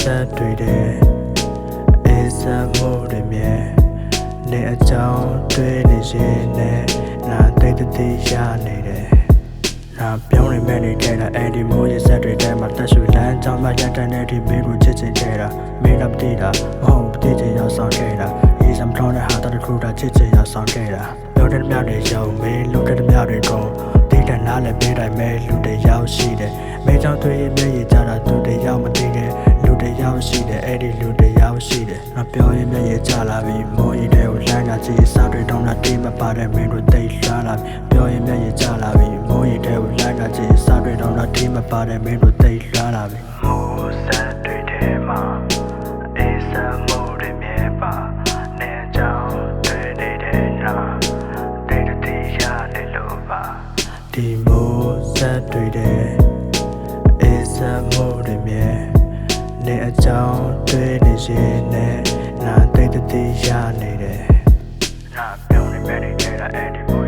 ဆက်တွေတဲ့အေးစက်မှုတွေမြဲနေအကြောင်းတွေးနေရင်နဲ့နာတိတ်တတိရနေတယ်နာပြောင်းနေမဲ့နေတဲ့တာအဲ့ဒီမိုးရဆက်တွေထဲမှာတက်ဆူလမ်းကြောင်းမှာရက်တန်းတဲ့ဒီမင်းကိုချစ်ချင်ခဲ့တာမင်းတော့တည်တာမဟုတ်ဘူးတည်ချင်ရောက်ဆောင်ခဲ့တာအေးစံထောင်းတဲ့ဟာတခုတာချစ်ချင်ရောက်ဆောင်ခဲ့တာပြောတဲ့မြတ်တွေရုံမင်းလုပ်တဲ့မြတ်တွေကုန်တိတ်တဲ့နားလည်းပေးတိုင်းမဲ့လူတွေရောက်ရှိတယ်မင်းကြောင့်တွေ့ရင်မျက်ရည်ကြတာသူတွေရောက်မသိတဲ့ ရှိတယ်ငါပြောရင်မျက်ရည်ကြလာပြီမိုးရီတဲ့ကိုလမ်းကကြည့်စားတွေတော့လာတိမပါတဲ့မင်းတို့တိတ်လှလာပြီပြောရင်မျက်ရည်ကြလာပြီမိုးရီတဲ့ကိုလမ်းကကြည့်စားတွေတော့လာတိမပါတဲ့မင်းတို့တိတ်လှလာပြီမိုးဆက်တွေထဲမှာအေးစမိုးတွေမြဲပါနေကြောင်တွေနေတဲ့နာတိတ်တိရနေလို့ပါဒီမိုးဆက်တွေတဲ့အေးစမိုးတွေမြဲနေအကြောင်းတွေနေရင်နဲ့ Nan de de de jane de. Nan de de de jane de.